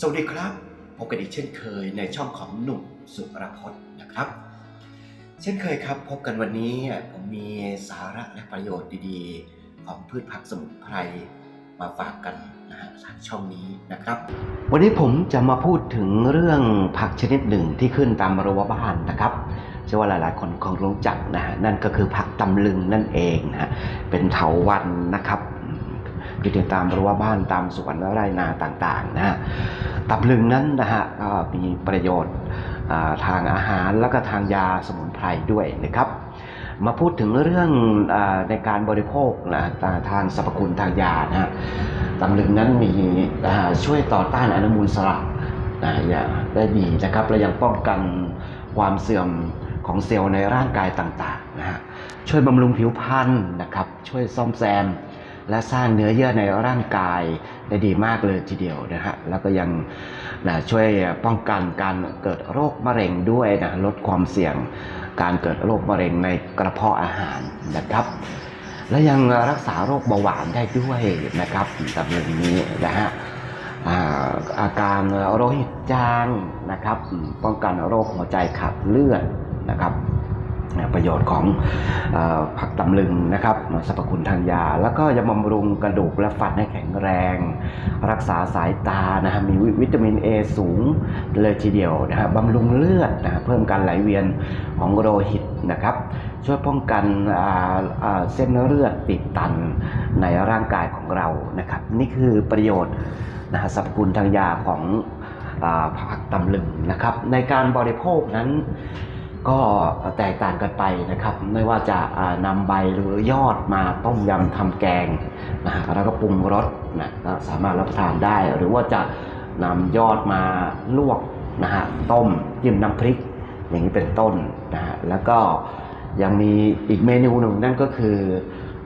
สวัสดีครับพบกันอีกเช่นเคยในช่องของหนุ่มสุรพจน์นะครับ เช่นเคยครับ พบกันวันนี้ผมมีสาระและประโยชน์ดีๆ ของพืชผักสมุนไพรมาฝากกันนะฮะทางช่องนี้นะครับ วันนี้ผมจะมาพูดถึงเรื่องผักชนิดหนึ่งที่ขึ้นตามรั้วบ้านนะครับเชื่อว่าหลายๆ คนคงรู้จักนะฮะนั่นก็คือผักตำลึงนั่นเองนะฮะเป็นเถาวันนะครับ อยู่ตามรั้วบ้านตามสวนและไร่นาต่างๆนะตับลึงนั้นนะฮะก็มีประโยชน์ทางอาหารแล้วก็ทางยาสมุนไพรด้วยนะครับมาพูดถึงเรื่องอในการบริโภคนะทางสรรพคุณทางยานะฮะตำลึงนั้นมีช่วยต่อต้านอนุมูลสระนะอย่างได้ดีนะครับและยังป้องกันความเสื่อมของเซลล์ในร่างกายต่างๆนะฮะช่วยบำรุงผิวพรรณนะครับช่วยซ่อมแซม และสร้างเนื้อเยื่อในร่างกายได้ดีมากเลยทีเดียวนะฮะแล้วก็ยังนะช่วยป้องกันการเกิดโรคมะเร็งด้วยนะลดความเสี่ยงการเกิดโรคมะเร็งในกระเพาะอาหารนะครับ และยังรักษาโรคเบาหวานได้ด้วยนะครับตำลึงนี้นะฮะอาการโรหิตจางนะครับ ป้องกันโรคหัวใจขาดเลือดนะครับ ประโยชน์ของอผักตำลึงนะครับสรรพคุณทางยา แล้วก็ยังบำรุงกระดูกและฟันให้แข็งแรง รักษาสายตานะฮะมีวิตามิน A สูงเลยทีเดียวนะฮะบำรุงเลือดนะเพิ่มการไหลเวียนของโลหิตนะครับ ช่วยป้องกันเส้นเลือดติดตันในร่างกายของเรานะครับ นี่คือประโยชน์นะฮะสรรพคุณทางยาของอผักตำลึงนะครับ ในการบริโภคนั้น ก็แตกต่างกันไปนะครับ ไม่ว่าจะอ่านำใบหรือยอดมาต้มยำทำแกงนะแล้วก็ปรุงรสนะก็สามารถรับประทานได้ หรือว่าจะนำยอดมาลวกนะฮะต้มจิ้มน้ำพริก อย่างนี้เป็นต้นนะฮะแล้วก็ยังมีอีกเมนูหนึ่งนั่นก็คือ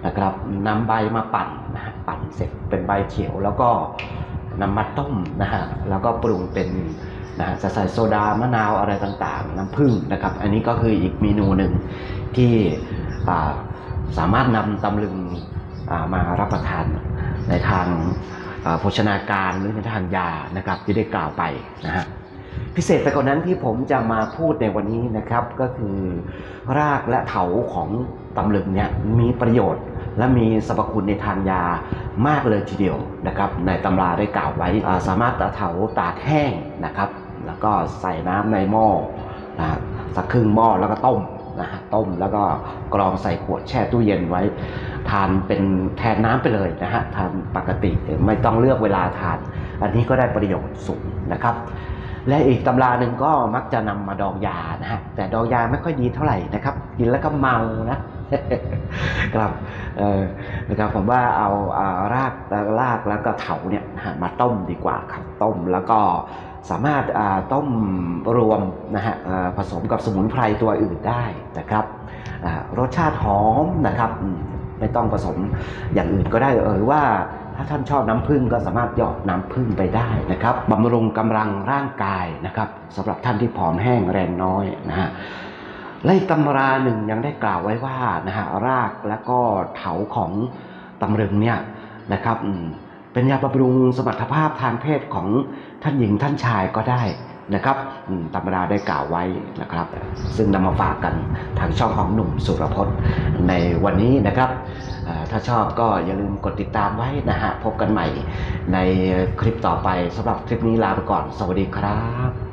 นะครับนำใบมาปั่นนะฮะปั่นเสร็จเป็นใบเขียว แล้วก็นำมาต้มนะฮะแล้วก็ปรุงเป็น นะจะใส่โซดามะนาวอะไรต่างๆ น้ำผึ้งนะครับ อันนี้ก็คืออีกเมนูหนึ่งที่สามารถนำตำลึงมารับประทานในทางโภชนาการหรือในทางยานะครับที่ได้กล่าวไปนะฮะพิเศษไปกว่านั้นที่ผมจะมาพูดในวันนี้นะครับก็คือรากและเถาของตำลึงเนี่ยมีประโยชน์ และมีสรรพคุณในทางยามากเลยทีเดียวนะครับ ในตำราได้กล่าวไว้สามารถตะเถาตากแห้งนะครับ แล้วก็ใส่น้ำในหม้อนะฮะสักครึ่งหม้อแล้วก็ต้มนะฮะต้มแล้วก็กรองใส่ขวดแช่ตู้เย็นไว้ ทานเป็นแทนน้ำไปเลยนะฮะทานปกติไม่ต้องเลือกเวลาทาน อันนี้ก็ได้ประโยชน์สูงนะครับ และอีกตำราหนึ่งก็มักจะนำมาดองยานะฮะแต่ดองยาไม่ค่อยดีเท่าไหร่นะครับ กินแล้วก็เมานะ ครับนะครับผมว่าเอารากรากแล้วก็เถาเนี่ยมาต้มดีกว่าครับต้มแล้วก็สามารถต้มรวมนะฮะผสมกับสมุนไพรตัวอื่นได้นะครับรสชาติหอมนะครับไม่ต้องผสมอย่างอื่นก็ได้หรือว่าถ้าท่านชอบน้ำผึ้งก็สามารถหยอดน้ำผึ้งไปได้นะครับบำรุงกำลังร่างกายนะครับสำหรับท่านที่ผอมแห้งแรงน้อยนะฮะ และอีกตำราหนึ่งยังได้กล่าวไว้ว่านะฮะรากและก็เถาของตำรึงเนี่ยนะครับเป็นยาบำรุงสมรรถภาพทางเพศของท่านหญิงท่านชายก็ได้นะครับตำราได้กล่าวไว้นะครับ ซึ่งนำมาฝากกันทางช่องของหนุ่มสุรพจน์ในวันนี้นะครับ ถ้าชอบก็อย่าลืมกดติดตามไว้นะฮะพบกันใหม่ในคลิปต่อไปสำหรับคลิปนี้ลาไปก่อน สวัสดีครับ